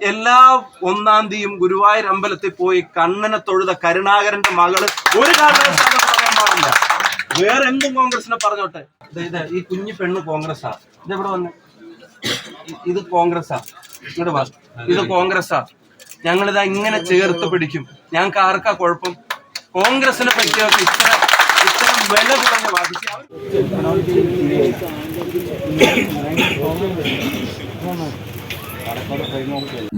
എല്ലാ ഒന്നാം തീയും ഗുരുവായൂർ അമ്പലത്തിൽ പോയി കണ്ണനെ തൊഴുത കരുണാകരന്റെ മകൾ ഒരു കാരണവശാലും പറയാൻ പാടില്ല. വേറെ എന്തും കോൺഗ്രസിനെ പറഞ്ഞോട്ടെ. ഇത് ഈ കുഞ്ഞു പെണ്ണ് കോൺഗ്രസ്സാ. ഇത് എവിടെ വന്ന്? ഇത് കോൺഗ്രസ്സാ. ഇങ്ങോട്ട് വാ. ഇത് കോൺഗ്രസ്സാ. ഞങ്ങളിതാ ഇങ്ങനെ ചേർത്ത് പിടിക്കും. ഞങ്ങൾക്ക് ആർക്കാ കുഴപ്പം? കോൺഗ്രസിനെ പറ്റിയൊക്കെ ഇത്ര ഇത്തരം വില കുറഞ്ഞ അവർ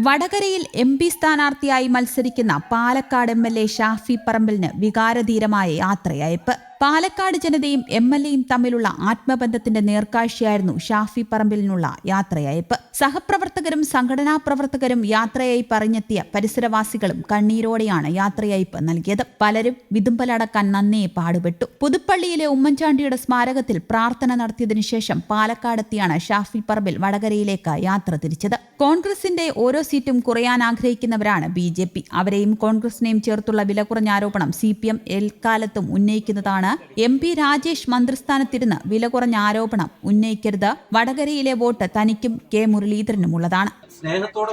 വടകരയിൽ എം പി സ്ഥാനാർത്ഥിയായി മത്സരിക്കുന്ന Palakkad M L A Shafi പറമ്പലിന് വികാരധീരമായ യാത്രയയപ്പ്. പാലക്കാട് ജനതയും എം എൽ എയും തമ്മിലുള്ള ആത്മബന്ധത്തിന്റെ നേർക്കാഴ്ചയായിരുന്നു ഷാഫി പറമ്പിലിനുള്ള യാത്രയയപ്പ്. സഹപ്രവർത്തകരും സംഘടനാ പ്രവർത്തകരും യാത്രയായി പറഞ്ഞെത്തിയ പരിസരവാസികളും കണ്ണീരോടെയാണ് യാത്രയയപ്പ് നൽകിയത്. പലരും വിതുമ്പലടക്കാൻ നന്നേ പാടുപെട്ടു. പുതുപ്പള്ളിയിലെ ഉമ്മൻചാണ്ടിയുടെ സ്മാരകത്തിൽ പ്രാർത്ഥന നടത്തിയതിനു ശേഷം പാലക്കാടെത്തിയാണ് ഷാഫി പറമ്പിൽ വടകരയിലേക്ക് യാത്ര തിരിച്ചത്. കോൺഗ്രസിന്റെ ഓരോ സീറ്റും കുറയാൻ ആഗ്രഹിക്കുന്നവരാണ് ബി ജെ പി. അവരെയും കോൺഗ്രസിനെയും ചേർത്തുള്ള വില കുറഞ്ഞ ആരോപണം സി പി എം എൽക്കാലത്തും ഉന്നയിക്കുന്നതാണ്. എം പി രാജേഷ് മന്ത്രിസ്ഥാനത്തിരുന്ന് വില കുറഞ്ഞ ആരോപണം ഉന്നയിക്കരുത്. വടകരയിലെ വോട്ട് തനിക്കും കെ മുരളീധരനുമുള്ളതാണ്. സ്നേഹത്തോടെ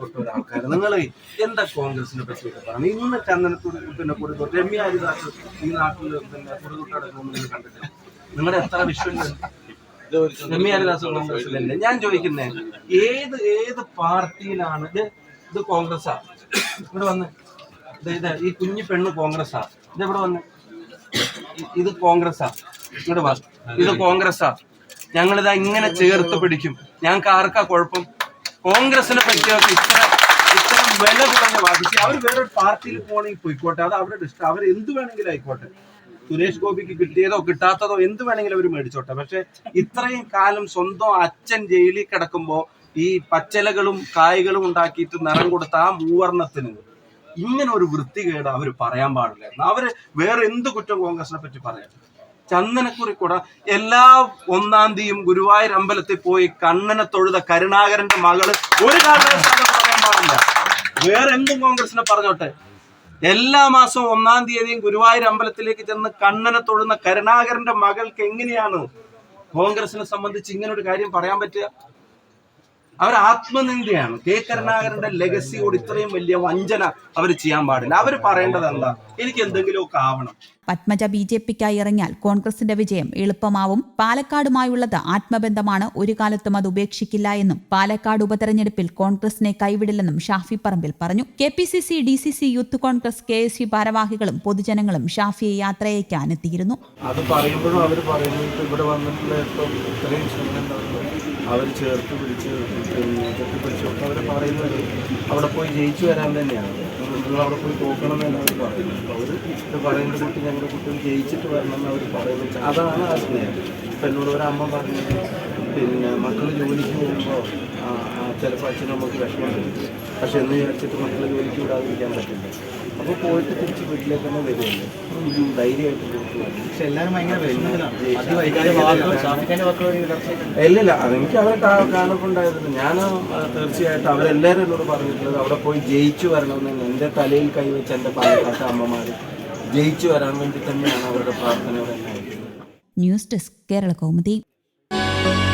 തൊട്ട നിങ്ങൾ എന്താ കോൺഗ്രസിനെ നിങ്ങളുടെ എത്ര വിശ്വലുണ്ട് രമ്യ ഹരിദാസ് കോൺഗ്രസിലല്ലേ ഞാൻ ചോദിക്കുന്നേ ഏത് ഏത് പാർട്ടിയിലാണ് ഇത് ഇത് കോൺഗ്രസ്സാ ഇവിടെ വന്ന് ഇത് ഈ കുഞ്ഞു പെണ്ണ് കോൺഗ്രസ്സാ ഇത് ഇവിടെ വന്ന്? ഇത് കോൺഗ്രസാ? ഇങ്ങോട്ട് വാ. ഇത് കോൺഗ്രസ്സാ ഞങ്ങളിതാ ഇങ്ങനെ ചേർത്ത് പിടിക്കും. ഞങ്ങൾക്ക് ആർക്കാ കുഴപ്പം? കോൺഗ്രസിനെ പറ്റിയൊക്കെ ഇത്ര ഇത്ര വില കുറഞ്ഞ വാദിച്ച് അവർ വേറൊരു പാർട്ടിയിൽ പോകണമെങ്കിൽ പോയിക്കോട്ടെ. അത് അവരുടെ ഇഷ്ടം. അവർ എന്ത് വേണമെങ്കിലും ആയിക്കോട്ടെ. സുരേഷ് ഗോപിക്ക് കിട്ടിയതോ കിട്ടാത്തതോ എന്ത് വേണമെങ്കിലും അവർ മേടിച്ചോട്ടെ. പക്ഷെ ഇത്രയും കാലം സ്വന്തം അച്ഛൻ ജയിലിൽ കിടക്കുമ്പോ ഈ പച്ചലകളും കായ്കളും ഉണ്ടാക്കിയിട്ട് നിറം കൊടുത്ത ആ മൂവർണത്തിന് ഇങ്ങനെ ഒരു വൃത്തികേട് അവർ പറയാൻ പാടില്ലായിരുന്നു. അവർ വേറെ എന്ത് കുറ്റം കോൺഗ്രസിനെ പറ്റി പറയാം ചന്ദനക്കുറി കൂടെ എല്ലാ ഒന്നാം തീയും ഗുരുവായൂർ അമ്പലത്തിൽ പോയി കണ്ണനെ തൊഴുത കരുണാകരന്റെ മകൾ ഒരു കാരണവശാലും പറയാൻ വേറെ എന്തും കോൺഗ്രസിനെ പറഞ്ഞോട്ടെ. എല്ലാ മാസവും ഒന്നാം തീയതിയും ഗുരുവായൂർ അമ്പലത്തിലേക്ക് ചെന്ന് കണ്ണനെ തൊഴുന്ന കരുണാകരന്റെ മകൾക്ക് എങ്ങനെയാണ് കോൺഗ്രസിനെ സംബന്ധിച്ച് ഇങ്ങനൊരു കാര്യം പറയാൻ പറ്റുക? അവർ ആത്മനിന്ദയാണ്. കെ. കരുണാകരന്റെ ലെഗസിയോട് ഇത്രയും വലിയ വഞ്ചന അവർ ചെയ്യാൻ പാടില്ല. അവർ പറയേണ്ടത് എന്താ? എനിക്ക് എന്തെങ്കിലുമൊക്കെ ആവണം. പത്മജ ബി ജെ പിക്കായി ഇറങ്ങിയാൽ കോൺഗ്രസിന്റെ വിജയം എളുപ്പമാവും. പാലക്കാടുമായുള്ളത് ആത്മബന്ധമാണ്. ഒരു കാലത്തും അത് ഉപേക്ഷിക്കില്ല എന്നും പാലക്കാട് ഉപതെരഞ്ഞെടുപ്പിൽ കോൺഗ്രസിനെ കൈവിടില്ലെന്നും ഷാഫി പറമ്പിൽ പറഞ്ഞു. K P C C D C C youth Congress K S U ഭാരവാഹികളും പൊതുജനങ്ങളും ഷാഫിയെ യാത്രയേക്കാനെത്തിയിരുന്നു അത് പറയുമ്പോഴും അവർ പറയുന്നത് ഇവിടെ വന്നിട്ടുള്ള ഇത്രയും അവർ ചേർത്ത് പിടിച്ച് കെട്ടിപ്പിടിച്ചൊക്കെ അവർ പറയുന്നത് അവിടെ പോയി ജയിച്ചു വരാൻ തന്നെയാണ്. നിങ്ങൾ അവിടെ പോയി തോക്കണം എന്നാണ് പറയുന്നത്. അവർ പറയുന്ന കുട്ടി ഞങ്ങളുടെ കുട്ടികൾ ജയിച്ചിട്ട് വരണം എന്ന് അവർ പറയുന്നത്. അതാണ് ആ സ്നേഹം. ഇപ്പം എന്നോട് ഒരമ്മ പറഞ്ഞത് പിന്നെ മക്കൾ ജോലിക്ക് പോകുമ്പോൾ ചിലപ്പോൾ അച്ഛനും നമുക്ക് വിഷമം പക്ഷെ എന്ന് വിചാരിച്ചിട്ട് മക്കൾ ജോലിക്ക് വിടാതിരിക്കാൻ പറ്റില്ല. അപ്പോൾ പോയിട്ട് തിരിച്ച് വീട്ടിലേക്ക് തന്നെ വരുന്നുണ്ട് ധൈര്യമായിട്ട്. പക്ഷെ എല്ലാവരും ഭയങ്കര ഇല്ലില്ല അതെനിക്ക് അവരെ കാണപ്പുണ്ടായിരുന്നു ഞാൻ തീർച്ചയായിട്ടും അവരെല്ലാവരും എന്നോട് പറഞ്ഞിട്ടുള്ളത് അവിടെ പോയി ജയിച്ചു വരണമെന്ന് എന്റെ തലയിൽ കൈവച്ച് എന്റെ പാലക്കാട്ട അമ്മമാർ ജയിച്ചു വരാൻ വേണ്ടി തന്നെയാണ് അവരുടെ പ്രാർത്ഥനയോടെ എന്നെ ന്യൂസ് ഡെസ്ക് കേരള കൗമുദി.